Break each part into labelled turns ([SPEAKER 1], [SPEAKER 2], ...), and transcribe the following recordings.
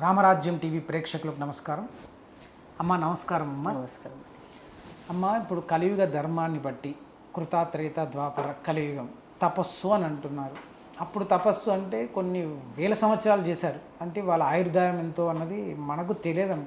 [SPEAKER 1] రామరాజ్యం TV ప్రేక్షకులకు నమస్కారం. అమ్మ నమస్కారం అమ్మ.
[SPEAKER 2] నమస్కారం.
[SPEAKER 1] అమ్మ ఇప్పుడు కలియుగ ధర్మాన్ని బట్టి కృతాత్రేత ద్వాపర కలియుగం తపస్సు అని అంటున్నారు. అప్పుడు తపస్సు అంటే కొన్ని వేల సంవత్సరాలు చేశారు. అంటే వాళ్ళ ఆయుర్దాయం ఎంతో అన్నది మనకు తెలియదు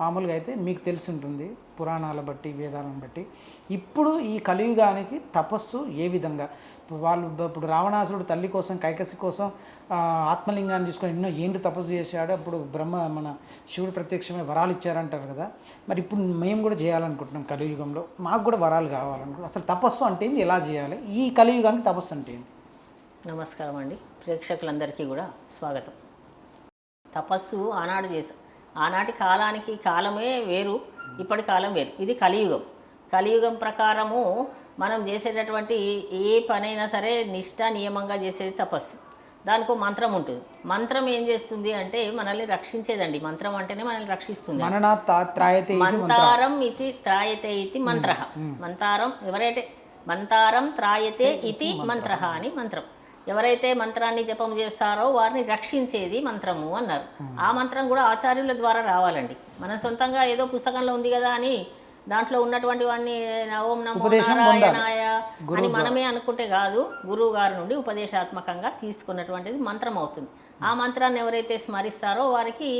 [SPEAKER 1] మామూలుగా అయితే మీకు తెలిసి ఉంటుంది పురాణాల బట్టి వేదాలను బట్టి. ఇప్పుడు ఈ కలియుగానికి తపస్సు ఏ విధంగా? వాళ్ళు ఇప్పుడు రావణాసురుడు తల్లి కోసం కైకసి కోసం ఆత్మలింగాన్ని తీసుకొని ఎన్నో ఏంటి తపస్సు చేశాడు అప్పుడు బ్రహ్మ మన శివుడు ప్రత్యక్షమే వరాలు ఇచ్చారంటారు కదా. మరి ఇప్పుడు మేము కూడా చేయాలనుకుంటున్నాం కలియుగంలో. మాకు కూడా వరాలు కావాలనుకుంటున్నాం. అసలు తపస్సు అంటే ఏంది? ఎలా చేయాలి? ఈ కలియుగానికి తపస్సు అంటే ఏంటి
[SPEAKER 2] నమస్కారం అండి. ప్రేక్షకులందరికీ కూడా స్వాగతం. తపస్సు ఆనాడు చేశా ఆనాటి కాలానికి కాలమే వేరు ఇప్పటి కాలం వేరు. ఇది కలియుగం. కలియుగం ప్రకారము మనం చేసేటటువంటి ఏ పనైనా సరే నిష్ట నియమంగా చేసేది తపస్సు. దానికి మంత్రం ఉంటుంది. మంత్రం ఏం చేస్తుంది అంటే మనల్ని రక్షించేదండి. మంత్రం అంటేనే మనల్ని రక్షిస్తుంది.
[SPEAKER 1] మంతారం.
[SPEAKER 2] ఇది త్రాయతే ఇది మంత్ర. మంతారం ఎవరైతే మంతారం త్రాయతే ఇది మంత్ర. అని మంత్రం. ఎవరైతే మంత్రాన్ని జపం చేస్తారో వారిని రక్షించేది మంత్రము అన్నారు. ఆ మంత్రం కూడా ఆచార్యుల ద్వారా రావాలండి. మనం సొంతంగా ఏదో పుస్తకంలో ఉంది కదా అని దాంట్లో ఉన్నటువంటి వాడిని ఓం నమో నారాయణాయ అని మనమే అనుకుంటే కాదు గురువు గారి నుండి ఉపదేశాత్మకంగా తీసుకున్నటువంటిది మంత్రం అవుతుంది ఆ మంత్రాన్ని ఎవరైతే స్మరిస్తారో వారికి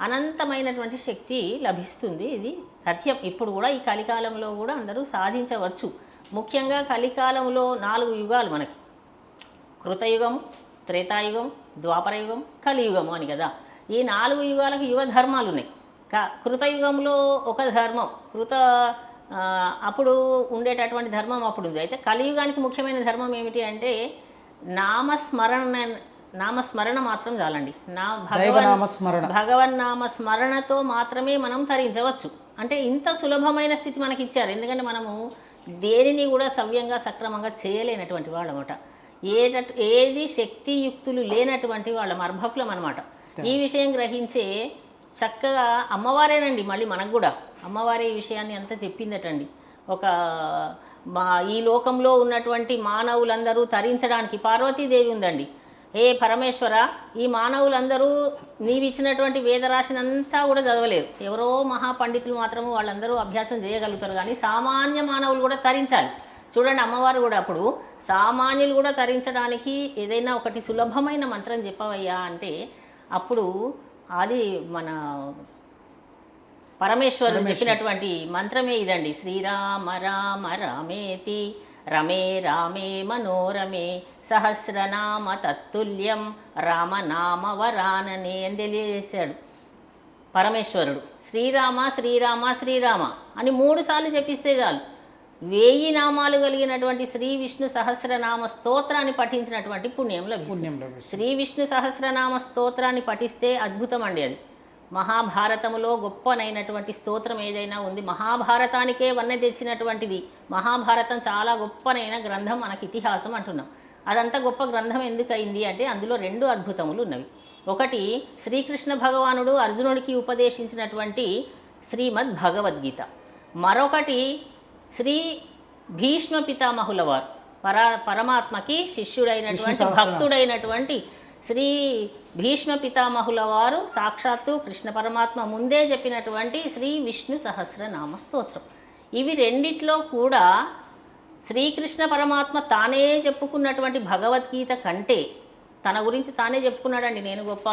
[SPEAKER 2] అనంతమైనటువంటి శక్తి లభిస్తుంది. ఇది సత్యం. ఇప్పుడు కూడా ఈ కలికాలంలో కూడా అందరూ సాధించవచ్చు. ముఖ్యంగా కలికాలంలో నాలుగు యుగాలు మనకి. కృతయుగం త్రేతాయుగం ద్వాపరయుగం కలియుగము అని కదా. ఈ నాలుగు యుగాలకు యుగ ధర్మాలు ఉన్నాయి. క కృతయుగంలో ఒక ధర్మం కృత అప్పుడు ఉండేటటువంటి ధర్మం అప్పుడు ఉంది అయితే కలియుగానికి ముఖ్యమైన ధర్మం ఏమిటి అంటే నామస్మరణ నామస్మరణ మాత్రం చాలండి. నా భగవన్ భగవన్ నామ స్మరణతో మాత్రమే మనం తరించవచ్చు అంటే ఇంత సులభమైన స్థితి మనకి ఇచ్చారు ఎందుకంటే మనము దేనిని కూడా సవ్యంగా సక్రమంగా చేయలేనటువంటి వాళ్ళమట. ఏట ఏది శక్తియుక్తులు లేనటువంటి వాళ్ళం అర్భకులం అనమాట ఈ విషయం గ్రహించే చక్కగా అమ్మవారేనండి మళ్ళీ మనకు కూడా. అమ్మవారే ఈ విషయాన్ని అంతా చెప్పిందటండి. ఒక మా ఈ లోకంలో ఉన్నటువంటి మానవులందరూ తరించడానికి పార్వతీదేవి ఉందండి. ఏ పరమేశ్వర ఈ మానవులందరూ నీవిచ్చినటువంటి వేదరాశినంతా కూడా చదవలేరు. ఎవరో మహాపండితులు మాత్రము వాళ్ళందరూ అభ్యాసం చేయగలుగుతారు కానీ సామాన్య మానవులు కూడా తరించాలి. చూడండి అమ్మవారు కూడా అప్పుడు సామాన్యులు కూడా తరించడానికి ఏదైనా ఒకటి సులభమైన మంత్రం చెప్పవయ్యా అంటే అప్పుడు అది మన పరమేశ్వరుడు. చెప్పినటువంటి మంత్రమే ఇదండి. శ్రీరామ రామ రామేతి రమే రామే మనోరమే సహస్రనామ తత్తుల్యం రామనామ వరాననే అని తెలియజేశాడు పరమేశ్వరుడు. శ్రీరామ శ్రీరామ శ్రీరామ అని మూడు సార్లు చెప్పిస్తే చాలు. వేయి నామాలు కలిగినటువంటి శ్రీ విష్ణు సహస్రనామ స్తోత్రాన్ని పఠించినటువంటి పుణ్యం లభిస్తుంది. శ్రీ విష్ణు సహస్రనామ స్తోత్రాన్ని పఠిస్తే అద్భుతం అండి అది. మహాభారతములో గొప్పనైనటువంటి స్తోత్రం ఏదైనా ఉంది మహాభారతానికే వన్నె తెచ్చినటువంటిది మహాభారతం చాలా గొప్పనైన గ్రంథం మనకి ఇతిహాసం అంటున్నాం. అదంతా గొప్ప గ్రంథం ఎందుకు అయింది అంటే అందులో రెండు అద్భుతములు ఉన్నవి. ఒకటి శ్రీకృష్ణ భగవానుడు అర్జునుడికి ఉపదేశించినటువంటి శ్రీమద్ భగవద్గీత మరొకటి శ్రీ భీష్మ పితామహుల వారు పర పరమాత్మకి శిష్యుడైనటువంటి భక్తుడైనటువంటి శ్రీ భీష్మ పితామహుల వారు సాక్షాత్తు కృష్ణ పరమాత్మ ముందే చెప్పినటువంటి శ్రీ విష్ణు సహస్రనామ స్తోత్రం. ఇవి రెండిట్లో కూడా శ్రీకృష్ణ పరమాత్మ తానే చెప్పుకున్నటువంటి భగవద్గీత కంటే తన గురించి తానే చెప్పుకున్నాడండి. నేను గొప్ప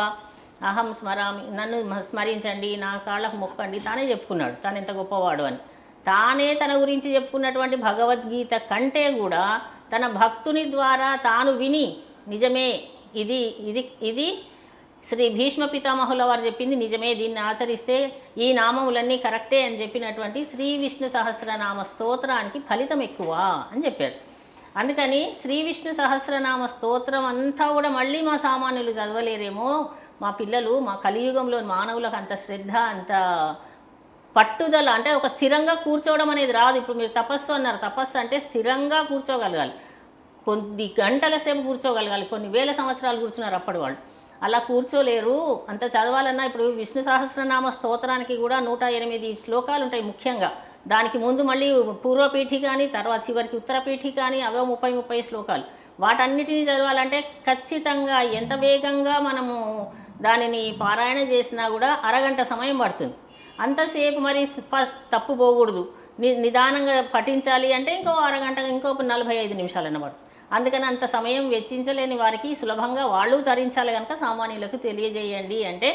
[SPEAKER 2] అహం స్మరామి నన్ను స్మరించండి నా కాళ్ళకు మొక్కండి తానే చెప్పుకున్నాడు. తాను ఎంత గొప్పవాడు అని. తానే తన గురించి చెప్పుకున్నటువంటి భగవద్గీత కంటే కూడా తన భక్తుని ద్వారా తాను విని నిజమే ఇది ఇది ఇది శ్రీ భీష్మ పితామహుల వారు చెప్పింది నిజమే దీన్ని ఆచరిస్తే ఈ నామములన్నీ కరెక్టే అని చెప్పినటువంటి శ్రీ విష్ణు సహస్రనామ స్తోత్రానికి ఫలితం ఎక్కువ అని చెప్పాడు. అందుకని శ్రీ విష్ణు సహస్రనామ స్తోత్రం అంతా కూడా మళ్ళీ మా సామాన్యులు చదవలేరేమో మా పిల్లలు మా కలియుగంలో మానవులకు అంత శ్రద్ధ అంత పట్టుదల అంటే ఒక స్థిరంగా కూర్చోవడం అనేది రాదు. ఇప్పుడు మీరు తపస్సు అన్నారు. తపస్సు అంటే స్థిరంగా కూర్చోగలగాలి. కొద్ది గంటల సేపు కూర్చోగలగాలి. కొన్ని వేల సంవత్సరాలు కూర్చున్నారు అప్పటి వాళ్ళు. అలా కూర్చోలేరు. అంత చదవాలన్నా ఇప్పుడు విష్ణు సహస్రనామ స్తోత్రానికి కూడా నూట ఎనిమిది శ్లోకాలు ఉంటాయి ముఖ్యంగా. దానికి ముందు మళ్ళీ పూర్వపీఠి కానీ తర్వాత చివరికి ఉత్తరపీఠి కానీ అవే ముప్పై ముప్పై శ్లోకాలు. వాటన్నిటిని చదవాలంటే ఖచ్చితంగా ఎంత వేగంగా మనము దానిని పారాయణ చేసినా కూడా అరగంట సమయం పడుతుంది. అంతసేపు మరి తప్పు పోకూడదు. ని నిదానంగా పఠించాలి అంటే ఇంకో అరగంట ఇంకో నలభై ఐదు నిమిషాలు అనబడుతుంది అందుకని అంత సమయం వెచ్చించలేని వారికి సులభంగా వాళ్ళు తరించాలి కనుక సామాన్యులకు తెలియజేయండి అంటే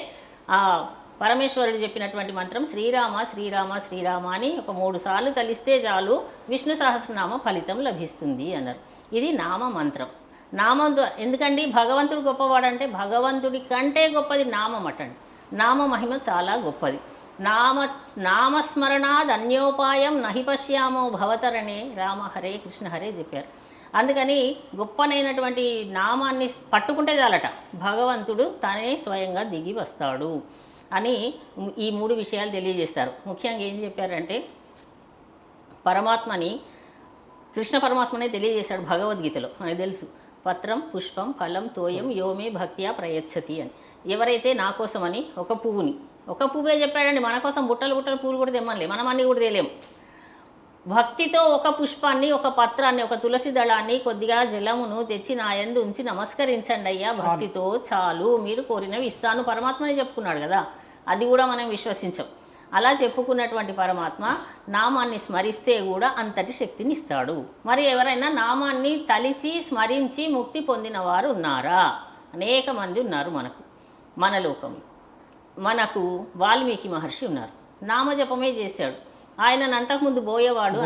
[SPEAKER 2] ఆ పరమేశ్వరుడు చెప్పినటువంటి మంత్రం శ్రీరామ శ్రీరామ శ్రీరామ అని ఒక మూడు సార్లు తలిస్తే చాలు విష్ణు సహస్రనామ ఫలితం లభిస్తుంది అన్నారు. ఇది నామ మంత్రం. నామం ఎందుకండి? భగవంతుడు గొప్పవాడంటే భగవంతుడి కంటే గొప్పది నామం అటండి. నామ మహిమ చాలా గొప్పది. నామ నామస్మరణాద్ అన్యోపాయం నహి పశ్యామో భవతరణే రామ హరే కృష్ణ హరే చెప్పారు. అందుకని గొప్పనైనటువంటి నామాన్ని పట్టుకుంటే చాలట. భగవంతుడు తనే స్వయంగా దిగి వస్తాడు అని ఈ మూడు విషయాలు తెలియజేస్తారు. ముఖ్యంగా ఏం చెప్పారంటే పరమాత్మని కృష్ణ పరమాత్మనే తెలియజేశాడు భగవద్గీతలో. మనకు తెలుసు. పత్రం పుష్పం ఫలం తోయం యోమే భక్త్యా ప్రయచ్చతి అని. ఎవరైతే నా కోసమని ఒక పువ్వుని ఒక పువ్వే చెప్పాడండి మన కోసం బుట్టలు బుట్టలు పువ్వులు కూడా తెమ్మనిలే మనం అన్నీ కూడా తెలియము భక్తితో ఒక పుష్పాన్ని ఒక పత్రాన్ని ఒక తులసి దళాన్ని కొద్దిగా జలమును తెచ్చి నా యందు ఉంచి నమస్కరించండి అయ్యా భక్తితో చాలు. మీరు కోరినవి ఇస్తాను పరమాత్మని చెప్పుకున్నాడు కదా అది కూడా మనం విశ్వసించం. అలా చెప్పుకున్నటువంటి పరమాత్మ నామాన్ని స్మరిస్తే కూడా అంతటి శక్తిని ఇస్తాడు. మరి ఎవరైనా నామాన్ని తలిచి స్మరించి ముక్తి పొందిన వారు ఉన్నారా? అనేక మంది ఉన్నారు మనకు మన లోకంలో. మనకు వాల్మీకి మహర్షి ఉన్నారు. నామజపమే చేశాడు. ఆయనను అంతకుముందు బోయేవాడు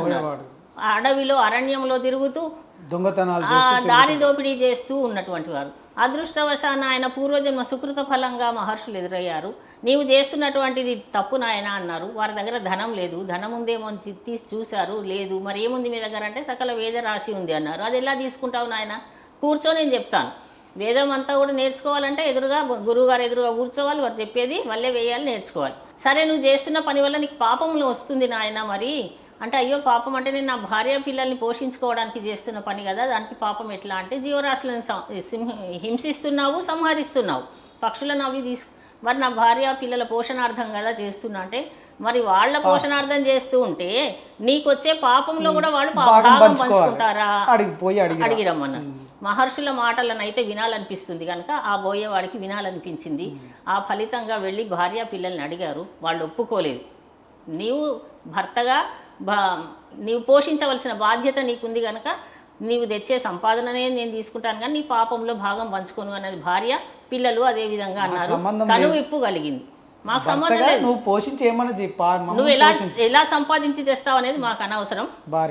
[SPEAKER 2] ఆ అడవిలో అరణ్యంలో తిరుగుతూ
[SPEAKER 1] దొంగతనాలు
[SPEAKER 2] ఆ దారి దోపిడీ చేస్తూ ఉన్నటువంటి వారు అదృష్టవశాన ఆయన పూర్వజన్మ సుకృత ఫలంగా మహర్షులు ఎదురయ్యారు. నీవు చేస్తున్నటువంటిది తప్పు నాయన అన్నారు. వారి దగ్గర ధనం లేదు. ధనం ఉందేమో తీసి చూశారు. లేదు. మరి ఏముంది మీ దగ్గర? అంటే సకల వేద రాశి ఉంది అన్నారు. అది ఎలా తీసుకుంటావు నాయన? కూర్చో నేను చెప్తాను. వేదం అంతా కూడా నేర్చుకోవాలంటే ఎదురుగా గురువుగారు ఎదురుగా కూర్చోవాలి వారు చెప్పేది మళ్ళీ వేయాలి నేర్చుకోవాలి. సరే నువ్వు చేస్తున్న పని వల్ల నీకు పాపంలో వస్తుంది నాయన మరి. అంటే అయ్యో పాపం అంటే నేను నా భార్య పిల్లల్ని పోషించుకోవడానికి చేస్తున్న పని కదా దానికి పాపం ఎట్లా అంటే జీవరాశులను సింహ- హింసిస్తున్నావు సంహరిస్తున్నావు. పక్షులను అవి తీసు మరి నా భార్య పిల్లల పోషణార్థం కదా చేస్తున్నా అంటే మరి వాళ్ళ పోషణార్థం చేస్తూ ఉంటే నీకు వచ్చే పాపంలో కూడా వాళ్ళు పా-
[SPEAKER 1] భాగం
[SPEAKER 2] భాగం
[SPEAKER 1] పంచుకోవాలి.
[SPEAKER 2] పంచుకుంటారా?
[SPEAKER 1] అడిగి పోయి అడిగి
[SPEAKER 2] అడిగి రమ్మన్నారు మహర్షుల మాటలను అయితే వినాలనిపిస్తుంది కనుక ఆ బోయేవాడికి వినాలనిపించింది. ఆ ఫలితంగా వెళ్ళి భార్య పిల్లల్ని అడిగారు. వాళ్ళు ఒప్పుకోలేదు. నీవు భర్తగా బా నీవు పోషించవలసిన బాధ్యత నీకుంది కనుక నీవు తెచ్చే సంపాదననే నేను తీసుకుంటాను కానీ నీ పాపంలో భాగం పంచుకోను అన్నది భార్య పిల్లలు అదే విధంగా అన్నారు.
[SPEAKER 1] సంబంధం
[SPEAKER 2] కనువు ఇప్పు కలిగింది. మాకు సంబంధం లేదు.
[SPEAKER 1] నువ్వు పోషించి ఏమన్నా చెప్పా
[SPEAKER 2] నువ్వు ఎలా ఎలా సంపాదించి తెస్తావు అనేది మాకు అనవసరం.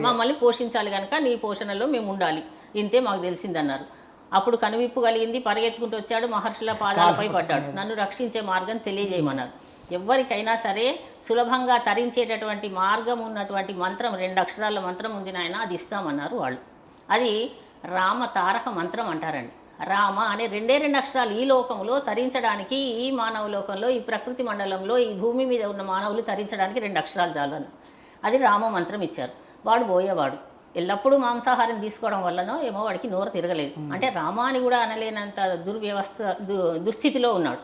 [SPEAKER 2] మమ్మల్ని పోషించాలి కనుక నీ పోషణలో మేము ఉండాలి. ఇంతే మాకు తెలిసిందన్నారు. అప్పుడు కనువిప్పు కలిగింది పరిగెత్తుకుంటూ వచ్చాడు మహర్షుల పాదాలపై పడ్డాడు. నన్ను రక్షించే మార్గం తెలియజేయమన్నారు. ఎవరికైనా సరే సులభంగా తరించేటటువంటి మార్గం ఉన్నటువంటి మంత్రం రెండు అక్షరాల మంత్రం ఉంది నాయన అది ఇస్తామన్నారు వాళ్ళు. అది రామ తారక మంత్రం అంటారండి. రామ అనే రెండే రెండు అక్షరాలు ఈ లోకంలో తరించడానికి ఈ మానవ లోకంలో ఈ ప్రకృతి మండలంలో ఈ భూమి మీద ఉన్న మానవులు తరించడానికి రెండు అక్షరాలు చాలు అని. అది రామ మంత్రం ఇచ్చారు. వాడు పోయేవాడు ఎల్లప్పుడూ మాంసాహారం తీసుకోవడం వల్లనో ఏమో వాడికి నోరు తిరగలేదు. అంటే రామాని కూడా అనలేనంత దుర్వ్యవస్థ దుస్థితిలో ఉన్నాడు.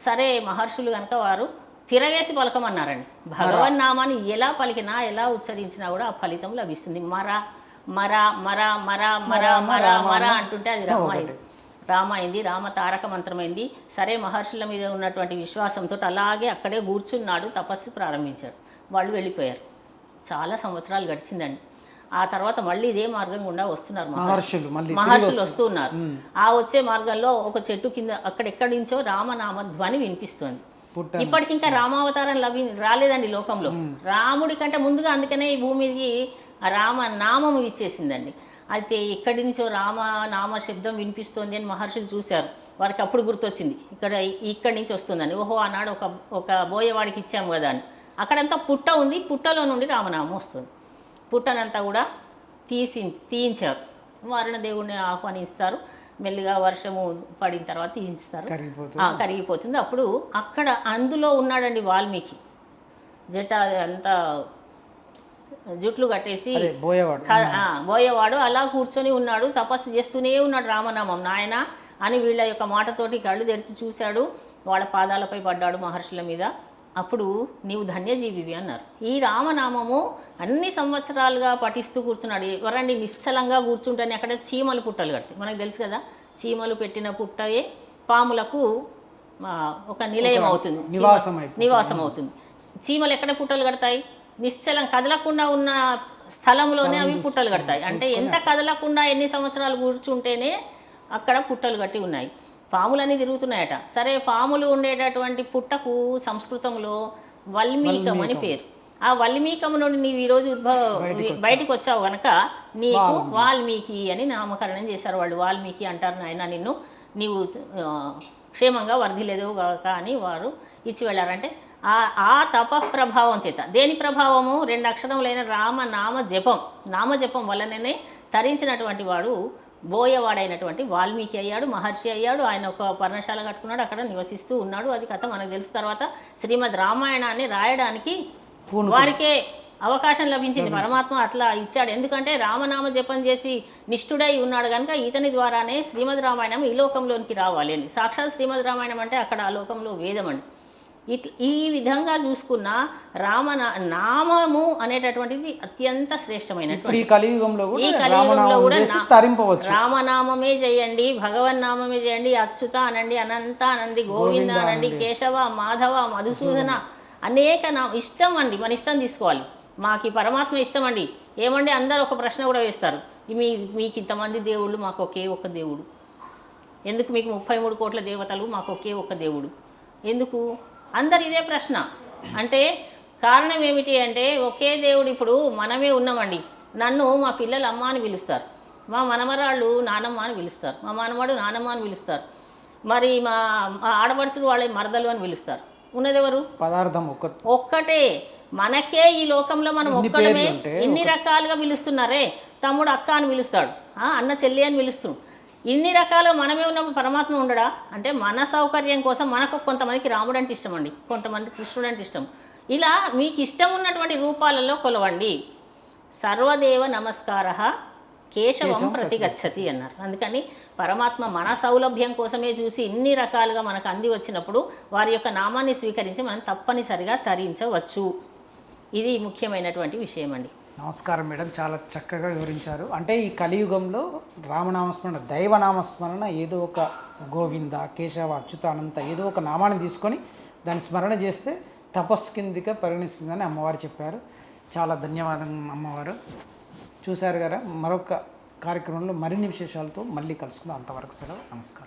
[SPEAKER 2] సరే మహర్షులు కనుక వారు తిరగేసి పలకమన్నారండి. భగవన్ నామాన్ని ఎలా పలికినా ఎలా ఉచ్చరించినా కూడా ఆ ఫలితం లభిస్తుంది. మర మర మర మర మర మర మర అంటుంటే అది రామాయణం రామైంది రామ తారక మంత్రమైంది. సరే మహర్షుల మీద ఉన్నటువంటి విశ్వాసంతో అలాగే అక్కడే కూర్చున్నాడు తపస్సు ప్రారంభించాడు. వాళ్ళు వెళ్ళిపోయారు. చాలా సంవత్సరాలు గడిచిందండి. ఆ తర్వాత మళ్ళీ ఇదే మార్గం గుండా వస్తున్నారు మహర్షులు.
[SPEAKER 1] మహర్షులు
[SPEAKER 2] వస్తూ ఉన్నారు ఆ వచ్చే మార్గంలో ఒక చెట్టు కింద అక్కడెక్కడి నుంచో రామనామ ధ్వని వినిపిస్తుంది. ఇప్పటికి ఇంకా రామావతారం లభి రాలేదండి లోకంలో. రాముడి కంటే ముందుగా అందుకనే ఈ భూమికి రామ నామము ఇచ్చేసిందండి. అయితే ఇక్కడి నుంచో రామ నామ శబ్దం వినిపిస్తోంది అని మహర్షులు చూశారు. వారికి అప్పుడు గుర్తొచ్చింది. ఇక్కడ ఇక్కడి నుంచి వస్తుందని. ఓహో ఆనాడు ఒక ఒక బోయేవాడికి ఇచ్చాము కదా అని. అక్కడంతా పుట్ట ఉంది. పుట్టలో నుండి రామనామం వస్తుంది. పుట్టనంతా కూడా తీసి తీయించారు. వారణ దేవుణ్ణి ఆహ్వానిస్తారు. మెల్లిగా వర్షము పడిన తర్వాత తీయిస్తారు
[SPEAKER 1] కరిగిపోతుంది.
[SPEAKER 2] అప్పుడు అక్కడ అందులో ఉన్నాడండి వాల్మీకి. జట అంతా జుట్లు కట్టేసి బోయేవాడు. అలా కూర్చొని ఉన్నాడు తపస్సు చేస్తూనే ఉన్నాడు రామనామం. నాయన అని వీళ్ళ యొక్క మాటతోటి కళ్ళు తెరిచి చూశాడు వాళ్ళ పాదాలపై పడ్డాడు మహర్షుల మీద. అప్పుడు నీవు ధన్యజీవివి అన్నారు. ఈ రామనామము అన్ని సంవత్సరాలుగా పఠిస్తూ కూర్చున్నాడు. ఎవరండి నిశ్చలంగా కూర్చుంటేనే అక్కడ చీమలు పుట్టలు కడతాయి. మనకు తెలుసు కదా చీమలు పెట్టిన పుట్టయే పాములకు ఒక నిలయం అవుతుంది.
[SPEAKER 1] నివాసం
[SPEAKER 2] అవుతుంది చీమలు ఎక్కడ పుట్టలు కడతాయి? నిశ్చలం కదలకుండా ఉన్న స్థలంలోనే అవి పుట్టలు కడతాయి. అంటే ఎంత కదలకుండా ఎన్ని సంవత్సరాలు కూర్చుంటేనే అక్కడ పుట్టలు కట్టి ఉన్నాయి. పాములన్నీ తిరుగుతున్నాయట. సరే పాములు ఉండేటటువంటి పుట్టకు సంస్కృతంలో వల్మీకం అని పేరు. ఆ వల్మీకం నుండి నీవు ఈరోజు ఉద్భవ బయటికి వచ్చావు. గనక నీకు వాల్మీకి. అని నామకరణం చేశారు వాళ్ళు. వాల్మీకి అంటారు నాయన నిన్ను. నీవు క్షేమంగా వర్ధిలేదు కాక అని వారు ఇచ్చి వెళ్ళారంటే ఆ ఆ తప ప్రభావం చేత. దేని ప్రభావము? రెండు అక్షరములైన రామ నామ జపం. నామ జపం వలననే తరించినటువంటి వాడు బోయవాడైనటువంటి వాల్మీకి అయ్యాడు మహర్షి అయ్యాడు ఆయన ఒక పర్ణశాల కట్టుకున్నాడు అక్కడ నివసిస్తూ ఉన్నాడు. అది కథ మనకు తెలుసు తర్వాత శ్రీమద్ రామాయణాన్ని రాయడానికి వారికే అవకాశం లభించింది. పరమాత్మ అట్లా ఇచ్చాడు. ఎందుకంటే రామనామ జపం చేసి నిష్ఠుడై ఉన్నాడు కనుక ఇతని ద్వారానే శ్రీమద్ రామాయణం ఈ లోకంలోనికి రావాలి అని. సాక్షాత్ శ్రీమద్ రామాయణం అంటే అక్కడ ఆ లోకంలో వేదం అండి ఇట్ ఈ విధంగా చూసుకున్న రామ నామము అనేటటువంటిది అత్యంత శ్రేష్టమైనటువంటి
[SPEAKER 1] ఈ కలియుగంలో
[SPEAKER 2] ఈ
[SPEAKER 1] కూడా
[SPEAKER 2] కలియుగంలో
[SPEAKER 1] తరింపవచ్చు.
[SPEAKER 2] రామనామమే చేయండి భగవన్ నామమే చేయండి అచ్యుత అనండి అనంత అనండి గోవింద అనండి కేశవ మాధవ మధుసూదన. అనేక నా ఇష్టం అండి మన ఇష్టం తీసుకోవాలి. మాకు పరమాత్మ ఇష్టం అండి. ఏమండి అందరూ ఒక ప్రశ్న కూడా వేస్తారు. మీ మీకు ఇంతమంది దేవుళ్ళు మాకు ఒకే ఒక దేవుడు. ఎందుకు మీకు ముప్పై మూడు కోట్ల దేవతలు మాకు ఒకే ఒక దేవుడు? ఎందుకు? అందరు ఇదే ప్రశ్న. అంటే కారణం ఏమిటి అంటే ఒకే దేవుడు ఇప్పుడు మనమే ఉన్నామండి. నన్ను మా పిల్లలు అమ్మ అని పిలుస్తారు. మా మనమరాళ్ళు నానమ్మ అని పిలుస్తారు. మా మనమడు నానమ్మ అని పిలుస్తారు. మరి మా ఆడపడుచుడు వాళ్ళ మరదలు అని పిలుస్తారు. ఉన్నదెవరు
[SPEAKER 1] పదార్థం ఒక
[SPEAKER 2] ఒక్కటే. మనకే ఈ లోకంలో మనం ఒక్కడమే ఇన్ని రకాలుగా పిలుస్తున్నారే? తమ్ముడు అక్క అని పిలుస్తాడు. అన్న చెల్లి అని పిలుస్తున్నాడు. ఇన్ని రకాలుగా మనమే ఉన్నప్పుడు పరమాత్మ ఉండడా? అంటే మన సౌకర్యం కోసం మనకు కొంతమందికి రాముడు అంటే ఇష్టం అండి కొంతమంది కృష్ణుడు అంటే ఇష్టం. ఇలా మీకు ఇష్టం ఉన్నటువంటి రూపాలలో కొలవండి. సర్వదేవ నమస్కార కేశవం ప్రతిగచ్చతి అన్నారు. అందుకని పరమాత్మ మన సౌలభ్యం కోసమే చూసి ఇన్ని రకాలుగా మనకు అంది వచ్చినప్పుడు వారి యొక్క నామాన్ని స్వీకరించి మనం తప్పనిసరిగా తరించవచ్చు. ఇది ముఖ్యమైనటువంటి విషయం అండి
[SPEAKER 1] నమస్కారం మేడం చాలా చక్కగా వివరించారు. అంటే ఈ కలియుగంలో రామనామస్మరణ దైవనామస్మరణ ఏదో ఒక గోవింద కేశవ అచ్యుతానంత ఏదో ఒక నామాన్ని తీసుకొని దాన్ని స్మరణ చేస్తే తపస్సు కిందిగా పరిగణిస్తుందని అమ్మవారు చెప్పారు. చాలా ధన్యవాదం అమ్మవారు. చూశారు కదా మరొక కార్యక్రమంలో మరిన్ని విశేషాలతో మళ్ళీ కలుసుకుందాం. అంతవరకు సెలవు. నమస్కారం.